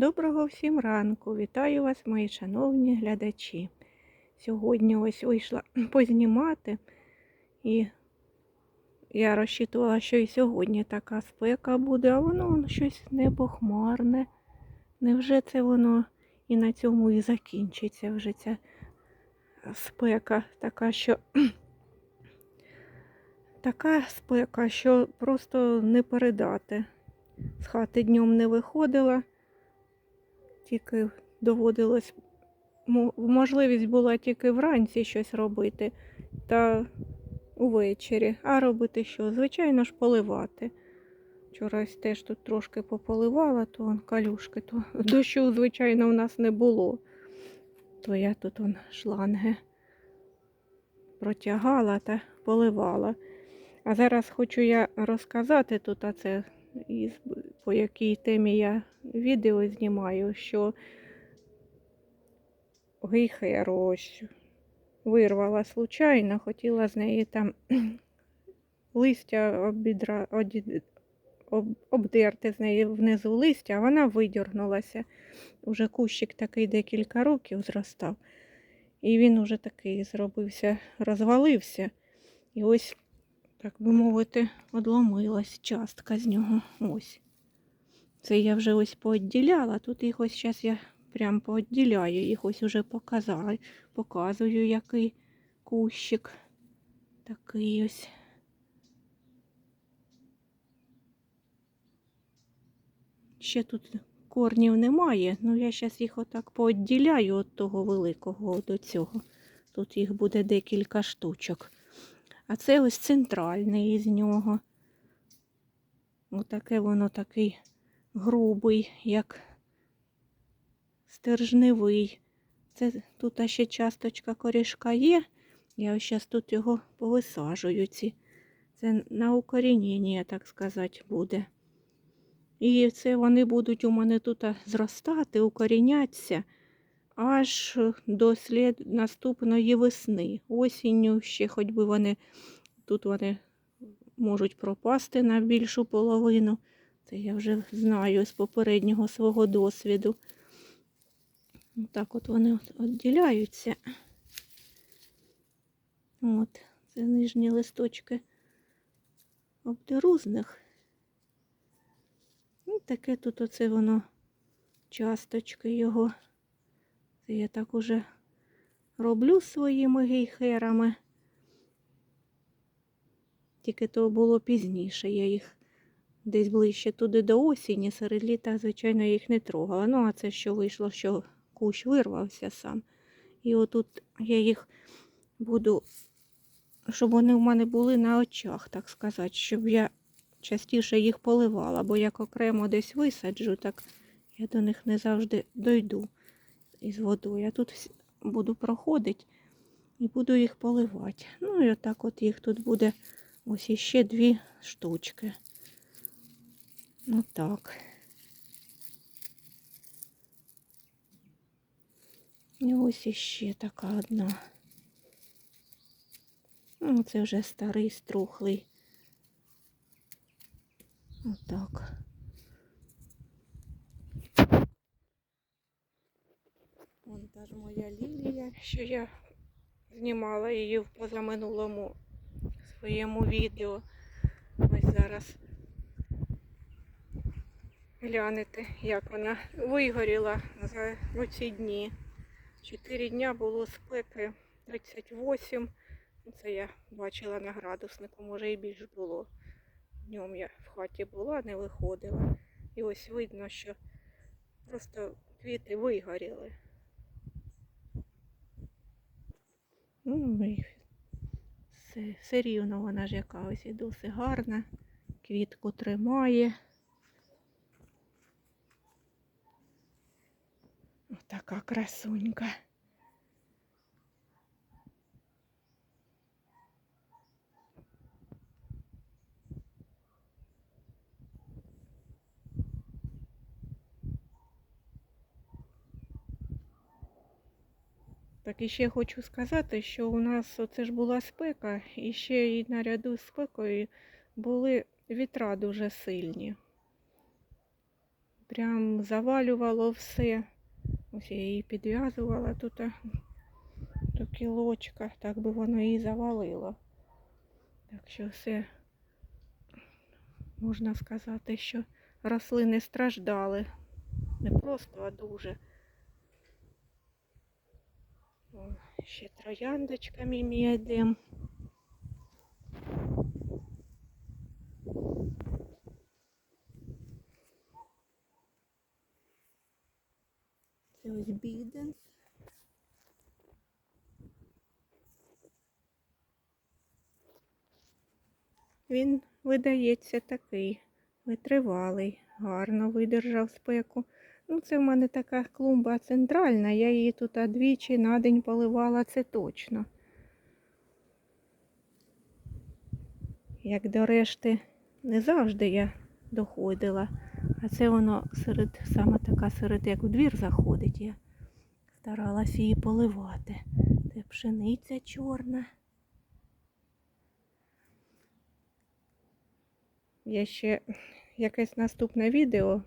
Доброго всім ранку! Вітаю вас, мої шановні глядачі. Сьогодні ось вийшла познімати, і я розчитувала, що і сьогодні така спека буде, а воно, щось небохмарне. Невже це воно і на цьому і закінчиться вже ця спека, така, що така спека, що просто не передати. З хати днем не виходила тільки доводилось, можливість була тільки вранці щось робити та увечері. А робити що? Звичайно ж, поливати. Вчора теж тут трошки пополивала, то он калюшки, то дощу, звичайно, в нас не було. То я тут он шланги протягала та поливала. А зараз хочу я розказати тут, а це по якій темі я відео знімаю, що гейхеру ось вирвала случайно, хотіла з неї там листя обідра, об, обдерти з неї внизу листя, а вона видірнулася. Уже кущик такий декілька років зростав. І він уже такий зробився, розвалився. І ось так би мовити, одломилась частка з нього. Ось. Це я вже ось поодділяла. Тут їх ось зараз я прям поодділяю, їх ось уже показала. Показую, який кущик. Такий ось. Ще тут корнів немає, ну я зараз їх отак поодділяю від того великого до цього. Тут їх буде декілька штучок. А це ось центральний із нього. Отаке воно такий грубий, як стержневий. Це тут ще часточка корішка є. Я ось зараз тут його повисаджую. Ці. Це на укорінення, так сказати, буде. І це вони будуть у мене тут зростати, укорінятися аж до слід наступної весни. Осінню ще, хоч би вони тут вони можуть пропасти на більшу половину. Це я вже знаю з попереднього свого досвіду. Так от вони відділяються. От, це нижні листочки обдерузних. І таке тут оце воно часточки його. Це я так уже роблю своїми гейхерами. Тільки то було пізніше. Я їх десь ближче туди до осені, серед літа, звичайно, їх не трогала. Ну, а це що вийшло, що кущ вирвався сам. І отут я їх буду, щоб вони в мене були на очах, так сказати, щоб я частіше їх поливала, бо як окремо десь висаджу, так я до них не завжди дойду із водою. Я тут буду проходити і буду їх поливати. Ну і отак от їх тут буде ось іще дві штучки. Отак. І ось іще така одна. Ну, це вже старий, струхлий. Отак. Вон та ж моя лілія, що я знімала її в позаминулому своєму відео. Ось зараз глянете, як вона вигоріла за оці дні. Чотири дня було спеки 38. Це я бачила на градуснику, може і більше було. Днем я в хаті була, не виходила. І ось видно, що просто квіти вигоріли. Ну, все, все рівно вона ж яка ось і досить гарна. Квітку тримає. Така красунька. Так і ще хочу сказати, що у нас оце ж була спека, і ще і наряду з спекою були вітра дуже сильні. прям завалювало все. Ось я її підв'язувала тут до кілочка, так би воно і завалило. Так що все можна сказати, що рослини страждали. Не просто, а дуже. О, ще трояндочка мімієдем. Це ось біденс. Він видається такий витривалий, гарно видержав спеку. Ну, це в мене така клумба центральна, я її тут двічі на день поливала, це точно. Як до решти, не завжди я доходила, а це воно серед, саме така серед, як у двір заходить, я старалась її поливати. Це пшениця чорна. Я ще якесь наступне відео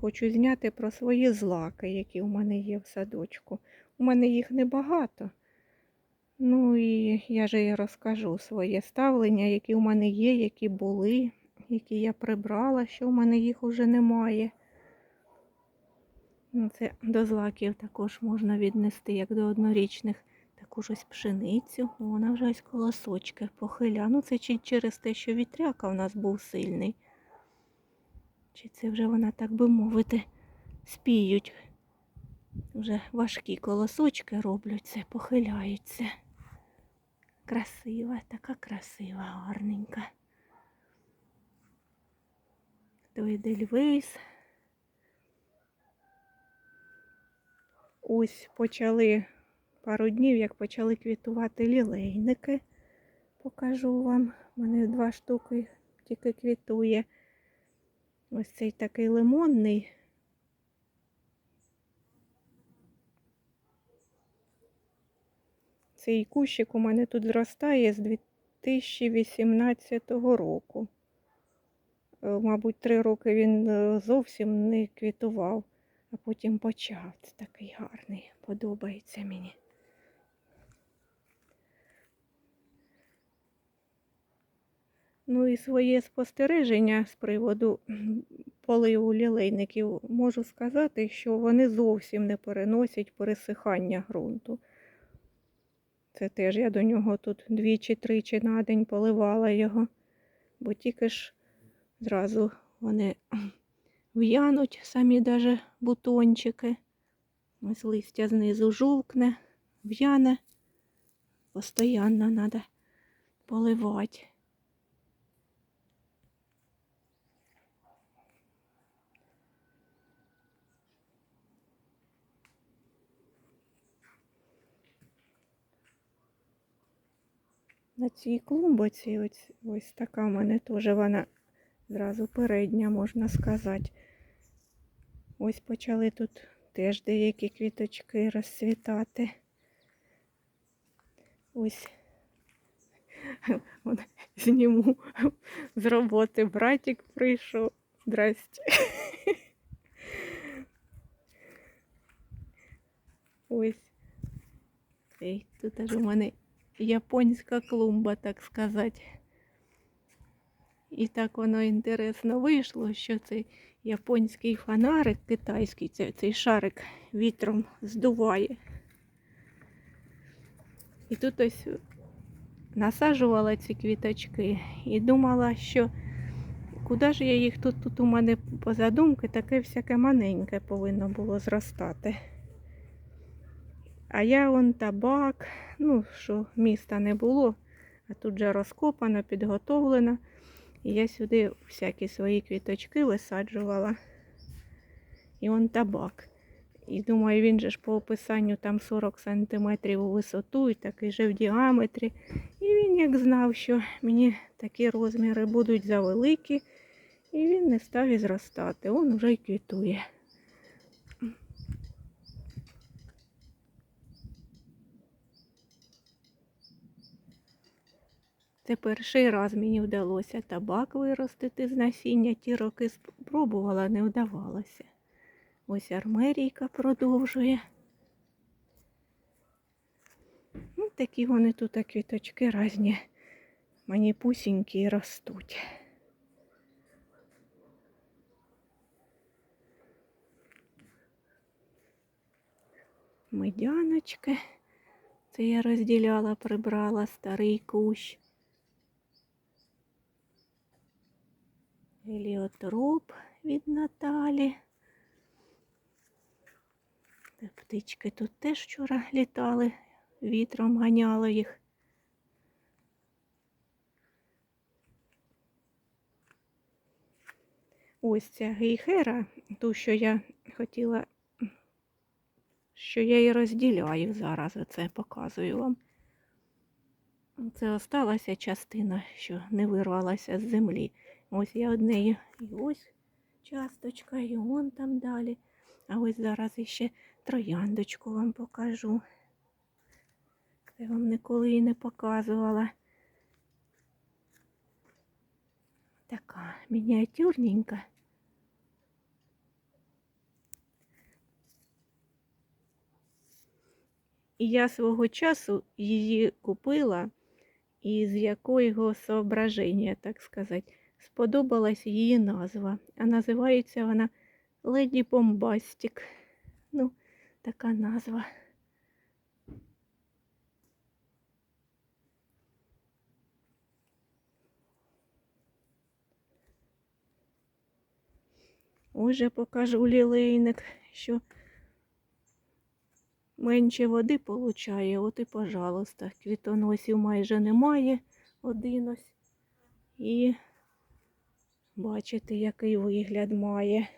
хочу зняти про свої злаки, які у мене є в садочку. У мене їх небагато. Ну і я же розкажу своє ставлення, які у мене є, які були, які я прибрала, що у мене їх уже немає. Ну, Це до злаків також можна віднести, як до однорічних. Таку ж ось пшеницю, вона вже ось колосочки похиля. Ну це через те, що вітряка у нас був сильний. Чи це вже вона, так би мовити, спіють. Вже важкі колосочки робляться, похиляються. Красива, така красива, гарненька. Той дельвейс. Ось почали пару днів, як почали квітувати лілейники. Покажу вам. У мене два штуки тільки квітує. Ось цей такий лимонний. Цей кущик у мене тут зростає з 2018 року. Е, Мабуть, три роки він е, зовсім не квітував, а потім почав. Це такий гарний, подобається мені. Ну і своє спостереження з приводу поливу лілейників можу сказати, що вони зовсім не переносять пересихання ґрунту. Це теж я до нього тут двічі-тричі на день поливала його, бо тільки ж зразу вони в'януть, самі даже бутончики. Ось листя знизу жовкне, в'яне. Постоянно треба поливати. На цій клумбоці ось, ось така в мене теж вона зразу передня, можна сказати. Ось почали тут теж деякі квіточки розцвітати. Ось зніму з роботи. Братик прийшов. Здрасте. Ось. Ей, тут аж у мене японська клумба, так сказати. І так воно інтересно вийшло, що цей японський фонарик китайський, цей, цей шарик вітром здуває. І тут ось насаджувала ці квіточки і думала, що куди ж я їх тут, тут у мене по задумки таке всяке маленьке повинно було зростати. А я вон табак, ну що міста не було, а тут же розкопано, підготовлено. І я сюди всякі свої квіточки висаджувала. І он табак. І думаю, він же ж по описанню там 40 см у висоту і такий же в діаметрі. І він як знав, що мені такі розміри будуть завеликі, і він не став і зростати. Он вже й квітує. Це перший раз мені вдалося табак виростити з насіння. Ті роки спробувала, не вдавалося. Ось армерійка продовжує. Ну, такі вони тут квіточки різні. Мені пусінькі ростуть. Медяночки. Це я розділяла, прибрала старий кущ. Геліотроп від Наталі. Птички тут теж вчора літали, вітром ганяло їх. Ось ця гейхера, ту, що я хотіла, що я її розділяю зараз, оце показую вам. Це осталася частина, що не вирвалася з землі. Ось я однею і ось часточка, і вон там далі. А ось зараз іще трояндочку вам покажу. Це вам ніколи і не показувала. Така мініатюрненька. І я свого часу її купила із якого соображення, так сказати, сподобалась її назва. А називається вона Леді Бомбастик. Ну, така назва. Уже покажу лілейник, що менше води получає, от і, пожалуйста, квітоносів майже немає, один ось. І бачите, який вигляд має.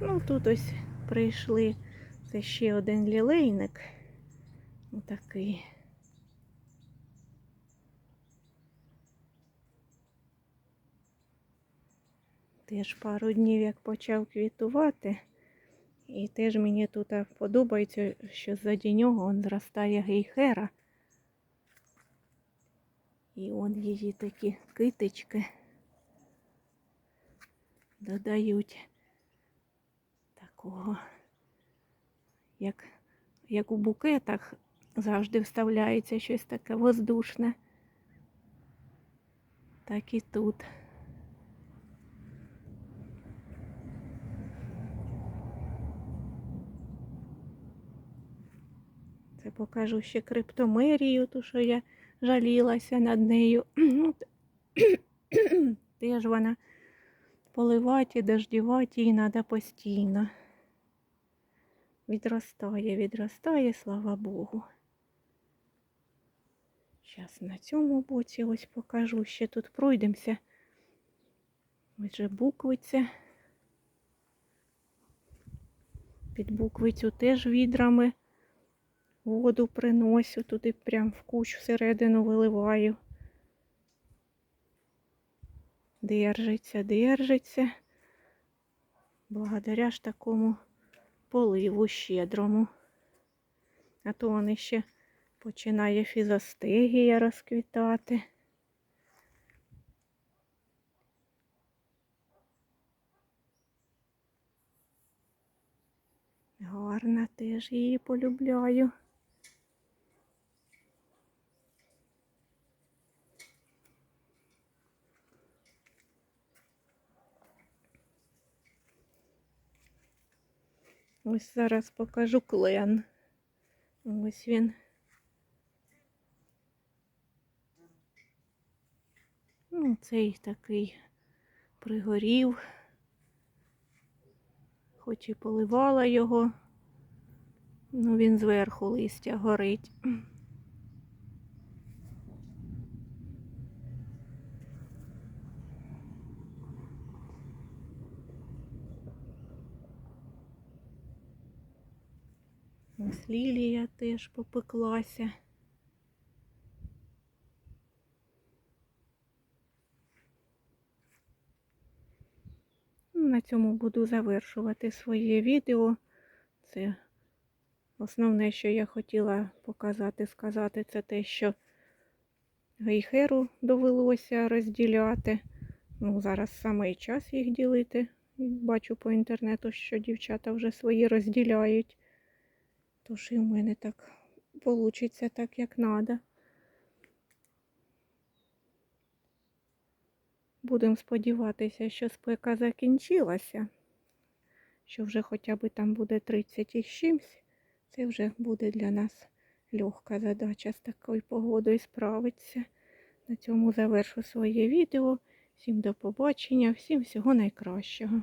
Ну, тут ось прийшли. Це ще один лілейник. Отакий. Теж пару днів як почав квітувати. І теж мені тут подобається, що ззаді нього он зростає гейхера. І он її такі китички додають такого, як, як у букетах завжди вставляється щось таке воздушне. Так і тут. Покажу ще криптомерію, ту, що я жалілася над нею. Ну, Теж вона поливати, дождівати її треба постійно. Відростає, відростає, слава Богу. Зараз на цьому боці ось покажу. Ще тут пройдемося. Ось же буквиця. Під буквицю теж відрами воду приносю, туди прям в кущ всередину виливаю. Держиться, держиться. Благодаря ж такому поливу щедрому. А то вони ще починає фізостегія розквітати. Гарна теж її полюбляю. Ось зараз покажу клен. Ось він. Ну, цей такий пригорів, хоч і поливала його, ну він зверху листя горить. Ось лілія теж попеклася. На цьому буду завершувати своє відео. Це основне, що я хотіла показати, сказати, це те, що гейхеру довелося розділяти. Ну, Зараз саме і час їх ділити. Бачу по інтернету, що дівчата вже свої розділяють. Тож і в мене так вийде так, як треба. Будемо сподіватися, що спека закінчилася, що вже хоча б там буде 30 і з чимсь. Це вже буде для нас легка задача з такою погодою справитися. На цьому завершу своє відео. Всім до побачення, всім всього найкращого.